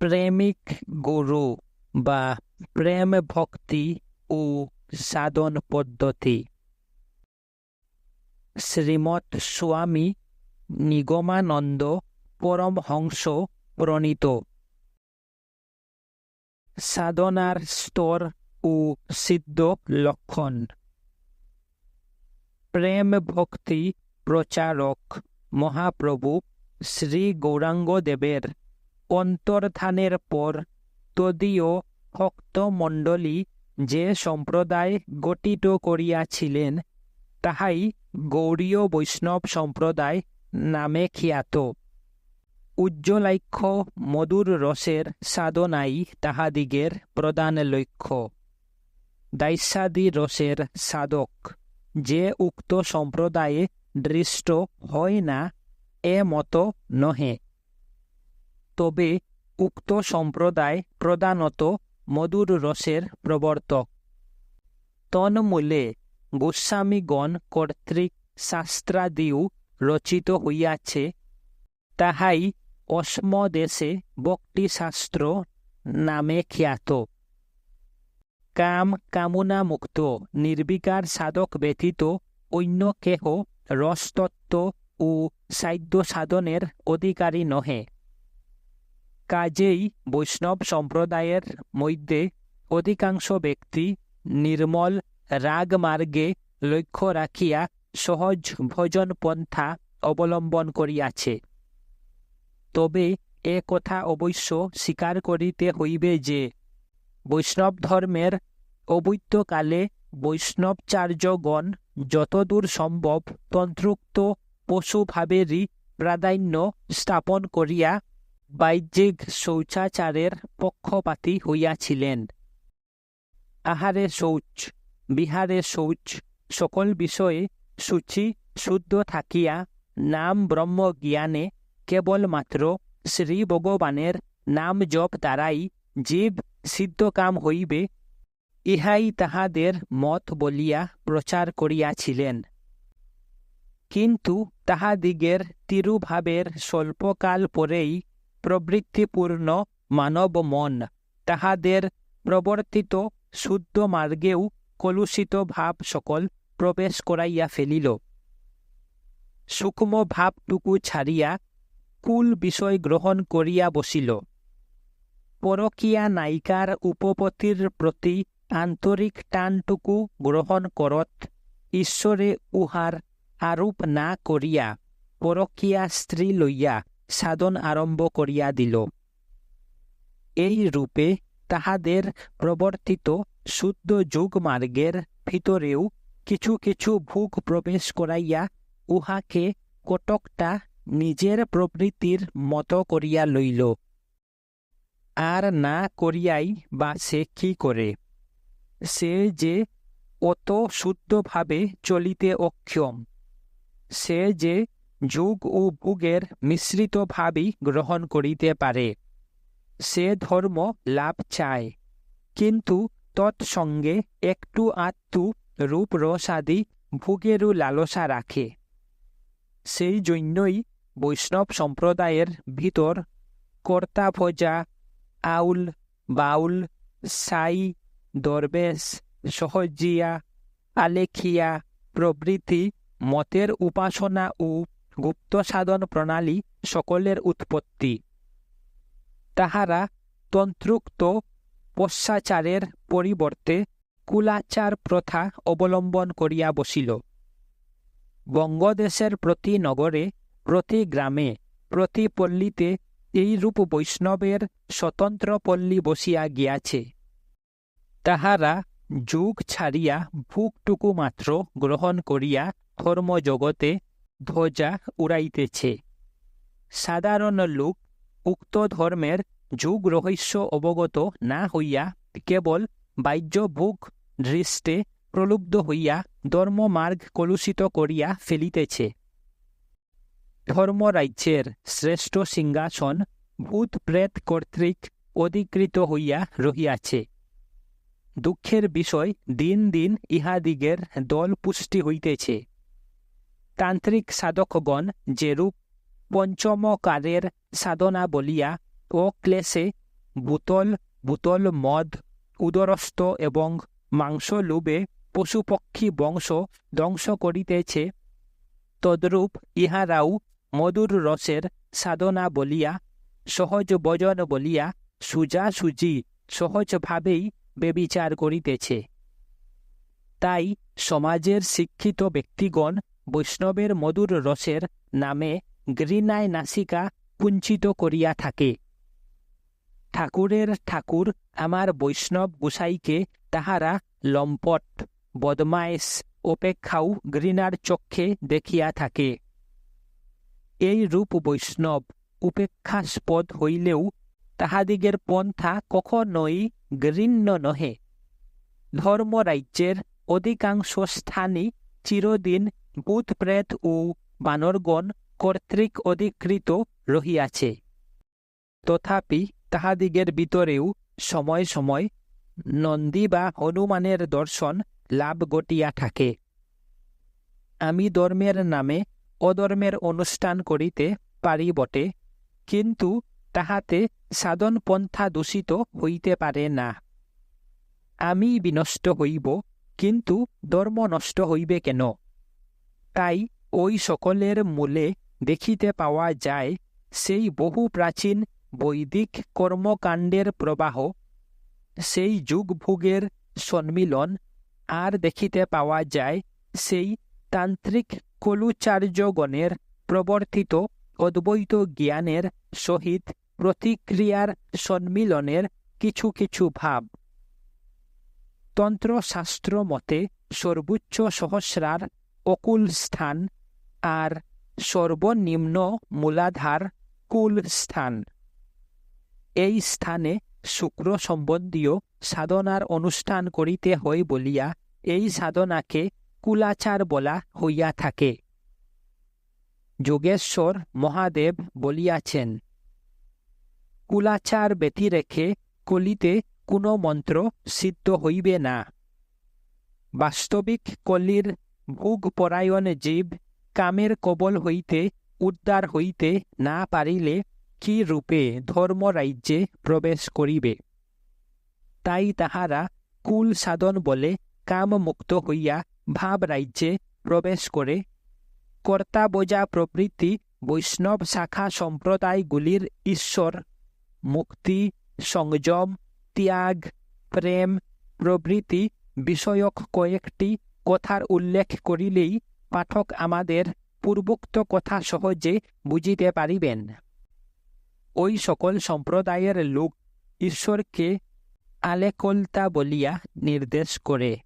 প্রেমিক গুরু বা প্রেম ভক্তি ও সাধন পদ্ধতি। শ্রীমৎ স্বামী নিগমানন্দ পরমহংস প্রণীত। সাধনার স্তর ও সিদ্ধ লক্ষণ। প্রেম ভক্তি প্রচারক মহাপ্রভু শ্রী গৌরাঙ্গদেবের অন্তর্ধানের পর তদীয় ভক্তমণ্ডলী যে সম্প্রদায় গঠিত করিয়াছিলেন, তাহাই গৌরীয় বৈষ্ণব সম্প্রদায় নামে খ্যাত। উজ্জ্বলাক্ষ মধুর রসের সাধনাই তাহাদিগের প্রধান লক্ষ্য। দাইসাদি রসের সাধক, যে উক্ত সম্প্রদায়ে দৃষ্ট হয় না, এ মতো নহে। তবে উক্ত সম্প্রদায় প্রধানত মধুর রসের প্রবর্তক। তন্মূলে গোস্বামীগণ কর্তৃক শাস্ত্রাদিও রচিত হইয়াছে। তাহাই অস্মদেশে ভক্তিশাস্ত্র নামে খ্যাত। কাম কামনা মুক্ত নির্বিকার সাধক ব্যতীত অন্য কেহ রসতত্ত্ব ও সাধ্য সাধনের অধিকারী নহে। কাজেই বৈষ্ণব সম্প্রদায়ের মধ্যে অধিকাংশ ব্যক্তি নির্মল রাগমার্গে লক্ষ্য রাখিয়া সহজ ভজন পন্থা অবলম্বন করিয়াছে। তবে এ কথা অবশ্য স্বীকার করিতে হইবে যে, বৈষ্ণব ধর্মের অবৈত্যকালে বৈষ্ণবচার্যগণ যতদূর সম্ভব তন্ত্রোক্ত পশুভাবেরই প্রাধান্য স্থাপন করিয়া বাহ্যিক শৌচাচারের পক্ষপাতী হইয়াছিলেন। আহারে শৌচ, বিহারে শৌচ, সকল বিষয়ে সূচি শুদ্ধ থাকিয়া নাম ব্রহ্ম জ্ঞানে কেবলমাত্র শ্রী ভগবানের নাম জপ দ্বারাই জীব সিদ্ধকাম হইবে, ইহাই তাহাদের মত বলিয়া প্রচার করিয়াছিলেন। কিন্তু তাহাদিগের তিরুভাবের স্বল্পকাল পরেই প্রবৃত্তিপূর্ণ মানব মন তাহাদের প্রবর্তিত শুদ্ধ মার্গেও কলুষিত ভাব সকল প্রবেশ করাইয়া ফেলিল। সূক্ষ্ম ভাবটুকু ছাড়িয়া কুল বিষয় গ্রহণ করিয়া বসিল। পরকীয়া নায়িকার উপপতির প্রতি আন্তরিক টানটুকু গ্রহণ করত, ঈশ্বরে উহার আরোপ না করিয়া পরকীয়া স্ত্রী লইয়া সাধন আরম্ভ করিয়া দিল। এই রূপে তাহাদের প্রবর্তিত শুদ্ধ যোগমার্গের ভিতরেও কিছু কিছু ভোগ প্রবেশ করাইয়া উহাকে কটকটা নিজের প্রবৃত্তির মতো করিয়া লইল। আর না করিয়াই বা সে কি করে? সে যে অত শুদ্ধভাবে চলিতে অক্ষম, সে যে যুগ ও ভোগের মিশ্রিতভাবেই গ্রহণ করিতে পারে। সে ধর্ম লাভ চায়, কিন্তু তৎসঙ্গে একটু আত্মু রূপ রসাদি ভোগেরও লালসা রাখে। সেই জন্যই বৈষ্ণব সম্প্রদায়ের ভিতর কর্তা ভোজা আউল, বাউল, সাই, দরবেশ, সহজিয়া, আলেখিয়া প্রভৃতি মতের উপাসনা ও গুপ্ত সাধন প্রণালী সকলের উৎপত্তি। তাহারা তন্ত্রুক্ত পশ্চাচারের পরিবর্তে কুলাচার প্রথা অবলম্বন করিয়া বসিল। বঙ্গদেশের প্রতি নগরে, প্রতি গ্রামে, প্রতি পল্লীতে এইরূপ বৈষ্ণবের স্বতন্ত্র পল্লী বসিয়া গিয়াছে। তাহারা যুগ ছাড়িয়া ভুকটুকু মাত্র গ্রহণ করিয়া ধর্মজগতে ধ্বজা উড়াইতেছে। সাধারণ লোক উক্ত ধর্মের যুগ রহস্য অবগত না হইয়া কেবল বাহ্য ভোগ দৃষ্টে প্রলুব্ধ হইয়া ধর্মমার্গ কলুষিত করিয়া ফেলিতেছে। ধর্মরাজ্যের শ্রেষ্ঠ সিংহাসন ভূত প্রেত কর্তৃক অধিকৃত হইয়া রহিয়াছে। দুঃখের বিষয় দিন দিন ইহাদিগের দল পুষ্টি হইতেছে। তান্ত্রিক সাধকগণ যেরূপ পঞ্চমকারের সাধনা বলিয়া অক্লেশে বুতল বুতল মদ, উদরস্থ এবং মাংস লোভে পশুপক্ষী বংশ ধ্বংস করিতেছে, তদ্রূপ ইহারাও মধুর রসের সাধনা বলিয়া সহজ বজন বলিয়া সুজি সহজভাবেই বেবিচার করিতেছে। তাই সমাজের শিক্ষিত ব্যক্তিগণ বৈষ্ণবের মধুর রসের নামে ঘৃণায় নাসিকা কুঞ্চিত করিয়া থাকে। ঠাকুরের ঠাকুর আমার বৈষ্ণব গোসাইকে তাহারা লম্পট, বদমায়েশ অপেক্ষাও ঘৃণার চক্ষে দেখিয়া থাকে। এই রূপ বৈষ্ণব উপেক্ষাস্পদ হইলেও তাহাদিগের পন্থা কখনই ঘৃণ্য নহে। ধর্মরাজ্যের অধিকাংশ স্থানই চিরদিন ভূতপ্রেত ও বানরগণ কর্তৃক অধিকৃত রহিয়াছে। তথাপি তাহাদিগের ভিতরেও সময় সময় নন্দী বা হনুমানের দর্শন লাভ ঘটিয়া থাকে। আমি ধর্মের নামে অধর্মের অনুষ্ঠান করিতে পারি বটে, কিন্তু তাহাতে সাধন পন্থা দূষিত হইতে পারে না। আমি বিনষ্ট হইব, কিন্তু ধর্ম নষ্ট হইবে কেন? তাই ওই সকলের মূলে দেখিতে পাওয়া যায় সেই বহু প্রাচীন বৈদিক কর্মকাণ্ডের প্রবাহ, সেই যুগভুগের সম্মিলন আর দেখিতে পাওয়া যায় সেই তান্ত্রিক কলুচার্যগণের প্রবর্তিত অদ্বৈত জ্ঞানের সহিত প্রতিক্রিয়ার সম্মিলনের কিছু কিছু ভাব। তন্ত্রশাস্ত্র মতে সর্বোচ্চ সহস্রার অকুল স্থান আর সর্বনিম্ন মূলাধার কুল স্থান এই স্থানে শুক্র সম্বন্ধীয় সাধনার অনুষ্ঠান করিতে হয় বলিয়া এই সাধনাকে কুলাচার বলা হইয়া থাকে। যোগেশ্বর মহাদেব বলিয়াছেন, কুলাচার ব্যতি রেখে কলিতে কোনো মন্ত্র সিদ্ধ হইবে না। বাস্তবিক কলির ভোগপরায়ণ জীব কামের কবল হইতে, উদ্ধার হইতে না পারিলে কি রূপে ধর্মরাজ্যে প্রবেশ করিবে? তাই তাহারা কুল সাধন বলে কামমুক্ত হইয়া ভাব রাজ্যে প্রবেশ করে। কর্তাবোজা প্রভৃতি বৈষ্ণব শাখা সম্প্রদায়গুলির ঈশ্বর। মুক্তি, সংযম, ত্যাগ, প্রেম প্রভৃতি বিষয়ক কয়েকটি কথার উল্লেখ করিলেই পাঠক আমাদের পূর্বোক্ত কথা সহজে বুঝিতে পারিবেন। ওই সকল সম্প্রদায়ের লোক ঈশ্বরকে আলেকলতা বলিয়া নির্দেশ করে।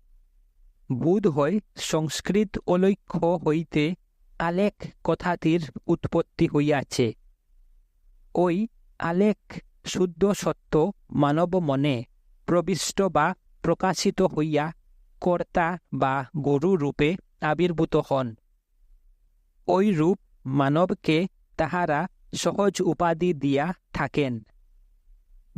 বোধ হয় সংস্কৃত অলক্ষ্য হইতে আলেক কথাটির উৎপত্তি হইয়াছে। ওই আলেক শুদ্ধ সত্য মানব মনে প্রবিষ্ট বা প্রকাশিত হইয়া কর্তা বা গরু রূপে আবির্ভূত হন। ওই রূপ মানবকে তাহারা সহজ উপাধি দিয়া থাকেন।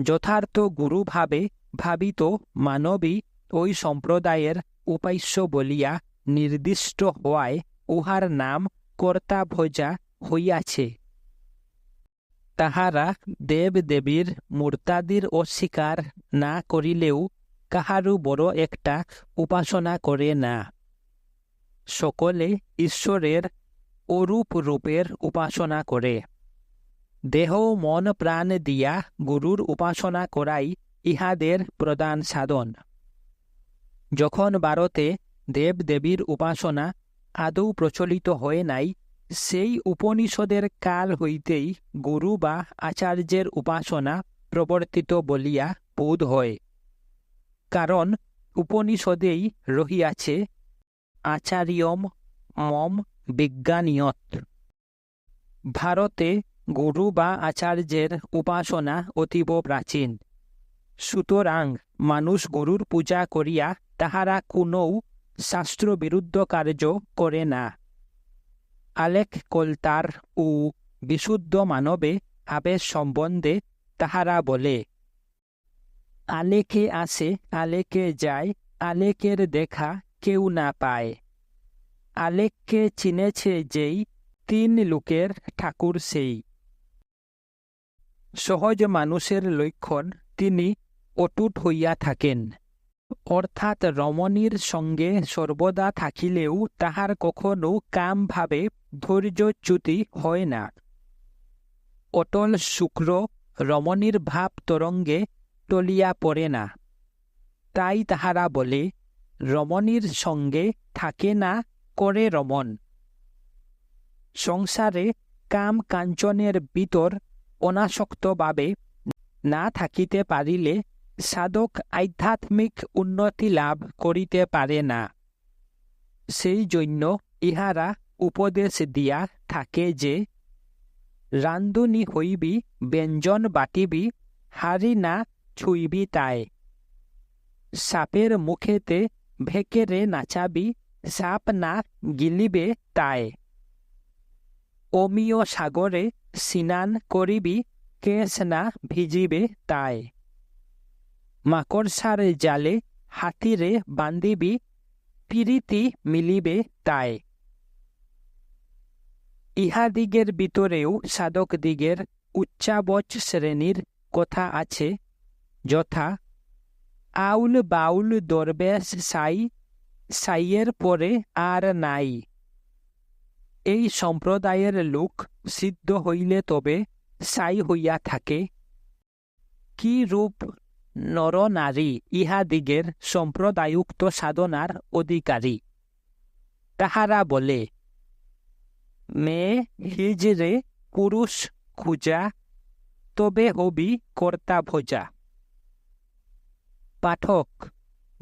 যথার্থ গুরুভাবে ভাবিত মানবী ওই সম্প্রদায়ের উপাস্য বলিয়া নির্দিষ্ট হওয়ায় উহার নাম কর্তাভোজা হইয়াছে। তাহারা দেব দেবীর মূর্তাদির অস্বীকার না করিলেও কাহারও বড় একটা উপাসনা করে না। সকলে ঈশ্বরের অরূপ রূপের উপাসনা করে। দেহ, মন, প্রাণ দিয়া গুরুর উপাসনা করাই ইহাদের প্রধান সাধন। যখন ভারতে দেবদেবীর উপাসনা আদৌ প্রচলিত হয় নাই, সেই উপনিষদের কাল হইতেই গুরু বা আচার্যের উপাসনা প্রবর্তিত বলিয়া বোধ হয়। কারণ উপনিষদেই রহিয়াছে আচার্যম মম বিজ্ঞানীয়ত ভারতে গুরু বা আচার্যের উপাসনা অতীব প্রাচীন। সুতরাং মানুষ গরুর পূজা করিয়া তাহারা কোনও শাস্ত্রবিরুদ্ধ কার্য করে না। আলেক কলতার ও বিশুদ্ধ মানবে আবেশ সম্বন্ধে তাহারা বলে আলেকে আসে আলেকে যায়, আলেকের দেখা কেউ না পায়। আলেককে চিনেছে যেই তিন লোকের ঠাকুর সেই। সহজ মানুষের লক্ষণ তিনি অটুট হইয়া থাকেন। অর্থাৎ রমণীর সঙ্গে সর্বদা থাকিলেও তাহার কখনো কামভাবে ধৈর্যচ্যুতি হয় না। অটল শুক্র রমণীর ভাব তরঙ্গে টলিয়া পড়ে না। তাই তাহারা বলে, রমণীর সঙ্গে থাকে না করে রমণ। সংসারে কাম কাঞ্চনের ভিতর অনাসক্তভাবে না থাকিতে পারিলে সাধক আধ্যাত্মিক উন্নতি লাভ করিতে পারে না। সেই জন্য ইহারা উপদেশ দিয়া থাকে যে, রান্ধুনি হইবি, ব্যঞ্জন বাটিবি হারি না ছুইবি তাই। সাপের মুখেতে ভেকেরে নাচাবি, সাপ না গিলিবে তাই। অমীয় সাগরে স্নান করিবি কেশ না ভিজিবে তাই। মাকড়সার জালে হাতিরে বান্ধিবি, পিরিতি মিলিবে তাই। ইহাদিগের ভিতরেও সাধকদিগের উচ্চাবচ শ্রেণির কথা আছে। যথা আউল বাউল দরবেশ সাই, সাইয়ের পরে আর নাই। এই সম্প্রদায়ের লোক সিদ্ধ হইলে তবে সাই হইয়া থাকে। কি রূপ নর নরনারী ইহাদিগের সম্প্রদায়ুক্ত সাধনার অধিকারী। তাহারা বলে, মেয়ে, হিজরে পুরুষ খুঁজা, তবে হবি কর্তা ভোজা। পাঠক,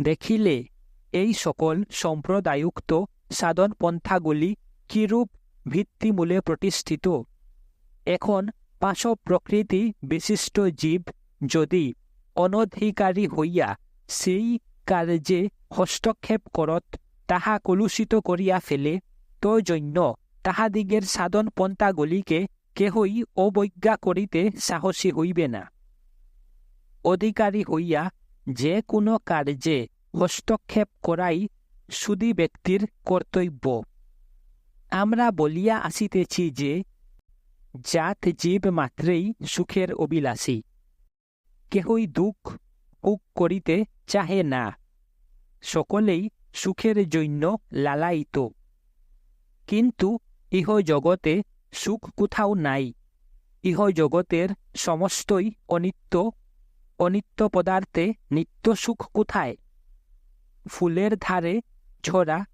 দেখিলে এই সকল সম্প্রদায়ুক্ত সাধন পন্থাগুলি কিরূপ ভিত্তিমূলে প্রতিষ্ঠিত? এখন পাশব প্রকৃতি বিশিষ্ট জীব যদি অনধিকারী হইয়া সেই কার্যে হস্তক্ষেপ করত, তাহা কলুষিত করিয়া ফেলে তো জন্য তাহাদিগের সাধন পন্থাগুলিকে কেহই অবজ্ঞা করিতে সাহসী হইবে না। অধিকারী হইয়া যে কোনো কার্যে হস্তক্ষেপ করাই সুদী ব্যক্তির কর্তব্য। আমরা বলিয়া আসিতেছি যে, জাত জীব মাত্রেই সুখের অভিলাষী। কেহই দুঃখ ভোগ করিতে চাহে না। সকলেই সুখের জন্য লালায়িত। কিন্তু ইহ জগতে সুখ কোথাও নাই। ইহ জগতের সমস্তই অনিত্য অনিত্য পদার্থে নিত্য সুখ কোথায়? ফুলের ধারে ঝরা,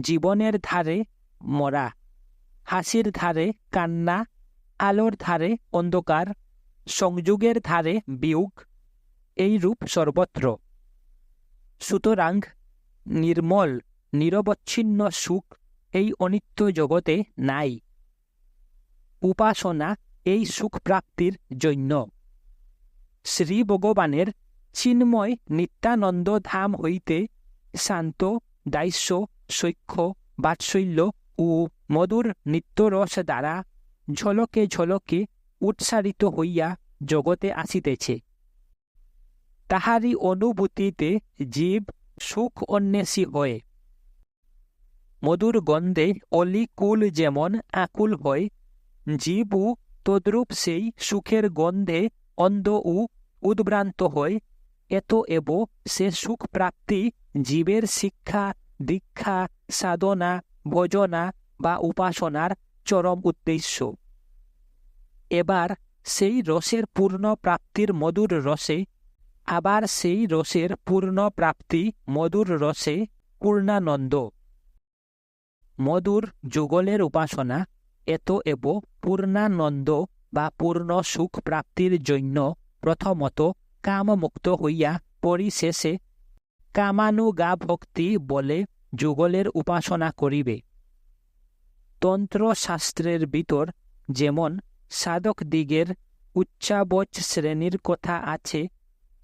জীবনের ধারে মরা, হাসির ধারে কান্না, আলোর ধারে অন্ধকার, সংযোগের ধারে বিয়োগ, এই রূপ সর্বত্র। সুতরাং নির্মল, নিরবচ্ছিন্ন সুখ এই অনিত্য জগতে নাই। উপাসনা এই সুখ প্রাপ্তির জন্য। শ্রী ভগবানের চিন্ময় নিত্যানন্দ ধাম হইতে শান্ত দাস্য সৈক্ষ, বাৎসল্য ও মধুর নিত্যরস দ্বারা ঝলকে ঝলকে উৎসারিত হইয়া জগতে আসিতেছে। তাহারই অনুভূতিতে জীব সুখ অন্বেষী হয়। মধুর গন্ধে অলিকুল যেমন আকুল হয়, জীবও তদ্রূপ সেই সুখের গন্ধে অন্ধ ও উদ্ভ্রান্ত হয় এত এব সে সুখ প্রাপ্তি, জীবের শিক্ষা, দীক্ষা, সাধনা, ভজনা বা উপাসনার চরম উদ্দেশ্য। এবার সেই রসের পূর্ণ প্রাপ্তির মধুর রসে, আবার সেই রসের পূর্ণ প্রাপ্তি মধুর রসে পূর্ণানন্দ। মধুর যুগলের উপাসনা, এত এব পূর্ণানন্দ বা পূর্ণ সুখ প্রাপ্তির জন্য প্রথমত কামমুক্ত হইয়া পরিশেষে কামানুগা ভক্তি বলে যুগলের উপাসনা করিবে। তন্ত্রশাস্ত্রের ভিতর যেমন সাধকদিগের উচ্চাবচ শ্রেণির কথা আছে,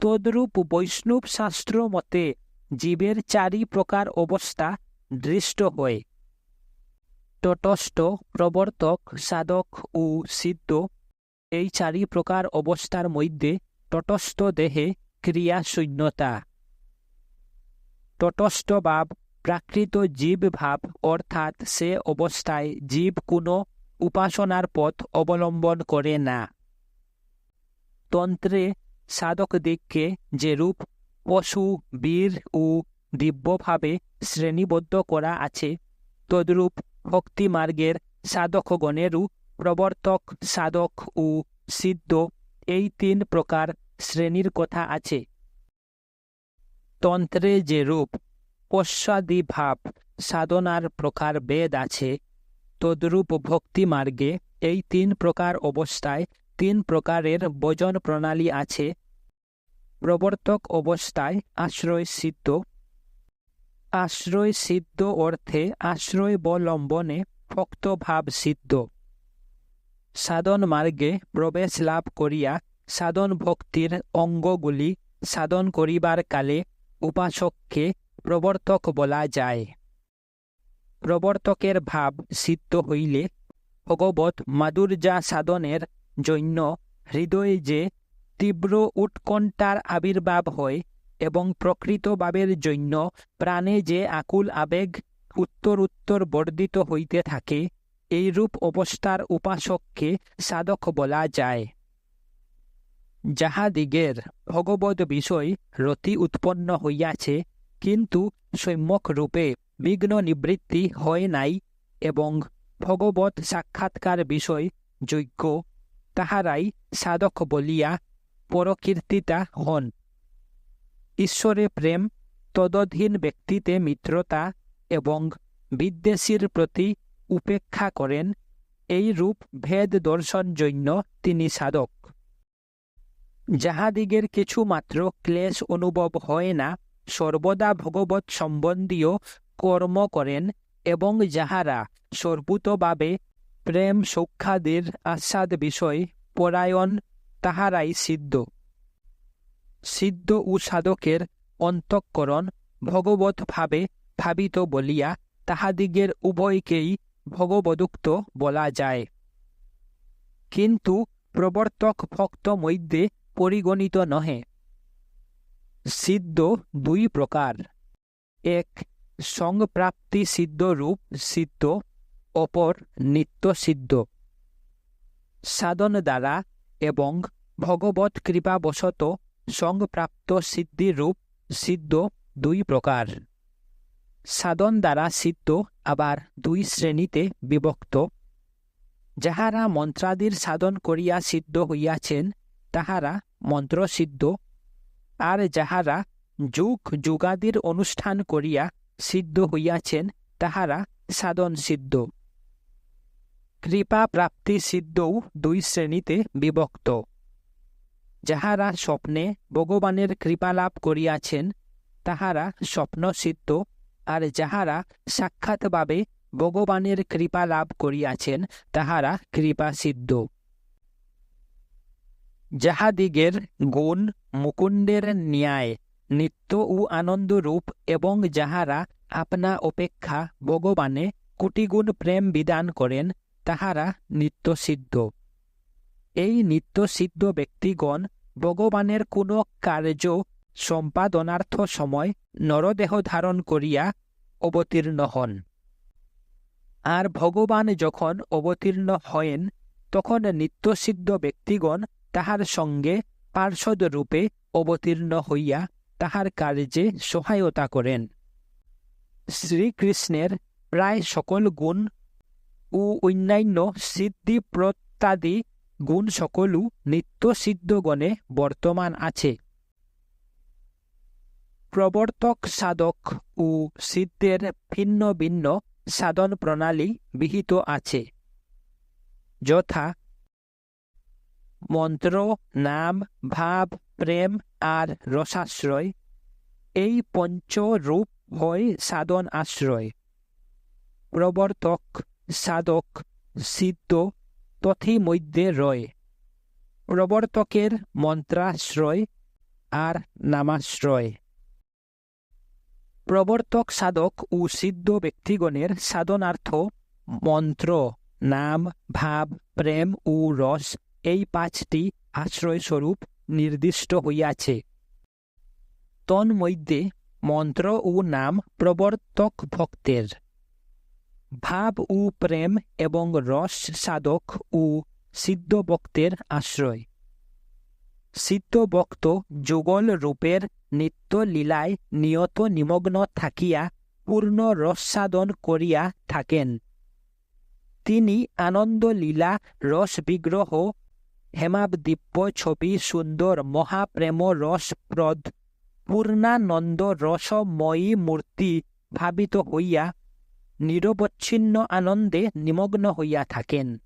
তদ্রূপ বৈষ্ণব শাস্ত্র মতে জীবের চারি প্রকার অবস্থা দৃষ্ট হয়। তটস্থ প্রবর্তক, সাধক ও সিদ্ধ এই চারি প্রকার অবস্থার মধ্যে তটস্থ দেহে ক্রিয়া শূন্যতা তটস্থ ভাব, প্রাকৃত জীব ভাব, অর্থাৎ সে অবস্থায় জীব কোনো উপাসনার পথ অবলম্বন করে না। তন্ত্রে সাধকদিগকে যেরূপ পশু, বীর ও দিব্যভাবে শ্রেণীবদ্ধ করা আছে, তদ্রূপ ভক্তিমার্গের সাধকগণেরও প্রবর্তক, সাধক ও সিদ্ধ এই তিন প্রকার শ্রেণির কথা আছে। তন্ত্রে যে রূপ, পশ্চাদি ভাব, সাধনার প্রকার বেদ আছে। তদ্রূপ ভক্তিমার্গে এই তিন প্রকার অবস্থায় তিন প্রকারের বজন প্রণালী আছে। প্রবর্তক অবস্থায় আশ্রয় সিদ্ধ। আশ্রয় সিদ্ধ অর্থে আশ্রয় বলম্বনে ভক্তভাব সিদ্ধ। সাধন মার্গে প্রবেশ লাভ করিয়া সাধন ভক্তির অঙ্গগুলি সাধন করিবার কালে উপাসককে প্রবর্তক বলা যায়। প্রবর্তকের ভাব সিদ্ধ হইলে ভগবত মাদুর্যা সাধনের জন্য হৃদয়ে যে তীব্র উৎকণ্ঠার আবির্ভাব হয় এবং প্রকৃত ভাবের জন্য প্রাণে যে আকুল আবেগ উত্তর উত্তর বর্ধিত হইতে থাকে এইরূপ অবস্থার উপাসককে সাধক বলা যায়। যাহাদিগের ভগবত বিষয় রতি উৎপন্ন হইয়াছে, কিন্তু সম্যক রূপে বিঘ্ন নিবৃত্তি হয় নাই এবং ভগবত সাক্ষাৎকার বিষয় যোগ্য, তাহারাই সাধক বলিয়া পরকীর্তিতা হন। ঈশ্বরে প্রেম, তদধীন ব্যক্তিতে মিত্রতা এবং বিদ্বেষীর প্রতি উপেক্ষা করেন, এই রূপ ভেদ দর্শন জন্য তিনি সাধক। যাহাদিগের কিছু মাত্র ক্লেশ অনুভব হয় না, সর্বদা ভগবত সম্বন্ধীয় কর্ম করেন এবং যাহারা সর্বুতভাবে প্রেম সৌখ্যাদির আস্বাদ বিষয় পরায়ণ, তাহারাই সিদ্ধ। সিদ্ধ ও সাধকের অন্তঃকরণ ভগবতভাবে ভাবিত বলিয়া তাহাদিগের উভয়কেই ভগবদুক্ত বলা যায়। কিন্তু প্রবর্তক ভক্ত মধ্যে পরিগণিত নহে। সিদ্ধ দুই প্রকার। এক, সংপ্রাপ্তি সিদ্ধ রূপ সিদ্ধ, অপর, নিত্য সিদ্ধ। সাধন দ্বারা এবং ভগবত কৃপাবশত সংপ্রাপ্ত সিদ্ধিরূপ সিদ্ধ দুই প্রকার। সাধন দ্বারা সিদ্ধ, আবার দুই শ্রেণীতে বিভক্ত। যাহারা মন্ত্রাদির সাধন করিয়া সিদ্ধ হইয়াছেন, তাহারা মন্ত্রসিদ্ধ। আর যাহারা যুগ যুগাদির অনুষ্ঠান করিয়া সিদ্ধ হইয়াছেন, তাহারা সাধন সিদ্ধ কৃপা প্রাপ্তি সিদ্ধও দুই শ্রেণীতে বিভক্ত। যাহারা স্বপ্নে ভগবানের কৃপা লাভ করিয়াছেন, তাহারা স্বপ্ন সিদ্ধ আর যাহারা সাক্ষাৎভাবে ভগবানের কৃপা লাভ করিয়াছেন, তাহারা কৃপা সিদ্ধ যাহাদিগের গুণ মুকুণ্ডের ন্যায়, নিত্য ও আনন্দরূপ এবং যাহারা আপনা অপেক্ষা ভগবানে কোটিগুণ প্রেম বিধান করেন, তাহারা নিত্যসিদ্ধ। এই নিত্যসিদ্ধ ব্যক্তিগণ ভগবানের কোনো কার্য সম্পাদনার্থ সময় নরদেহ ধারণ করিয়া অবতীর্ণ হন। আর ভগবান যখন অবতীর্ণ হয়েন, তখন নিত্যসিদ্ধ ব্যক্তিগণ তাহার সঙ্গে পার্শ্বদ রূপে অবতীর্ণ হইয়া তাহার কার্যে সহায়তা করেন শ্রীকৃষ্ণের প্রায় সকল গুণ ও অন্যান্য সিদ্ধিপ্রত্যাদি গুণ সকলও নিত্যসিদ্ধগণে বর্তমান আছে। প্রবর্তক সাধক ও সিদ্ধের ভিন্ন ভিন্ন সাধন প্রণালী বিহিত আছে। যথা মন্ত্র, নাম, ভাব, প্রেম আর রসাশ্রয়, এই পঞ্চরূপ হয় সাধন আশ্রয়। প্রবর্তক, সাধক, সিদ্ধ তথি মধ্যে রয়। প্রবর্তকের মন্ত্রাশ্রয় আর নামাশ্রয়। প্রবর্তক সাধক ও সিদ্ধ ব্যক্তিগণের সাধনার্থ, মন্ত্র, নাম, ভাব, প্রেম ও রস এই পাঁচটি আশ্রয়স্বরূপ নির্দিষ্ট হইয়াছে। তন্মধ্যে মন্ত্র ও নাম প্রবর্তক ভক্তের। ভাব ও প্রেম এবং রস সাধক ও সিদ্ধ ভক্তের আশ্রয়। সিদ্ধভক্ত যুগল রূপের নিত্য লীলায় নিয়ত নিমগ্ন থাকিয়া পূর্ণ রসাদন করিয়া থাকেন। তিনি আনন্দ লীলা, রস বিগ্রহ হেমাবদিব্য ছবি, সুন্দর মহাপ্রেম রসপ্রদ পূর্ণানন্দ রসময়ী মূর্তি ভাবিত হইয়া নিরবচ্ছিন্ন আনন্দে নিমগ্ন হইয়া থাকেন।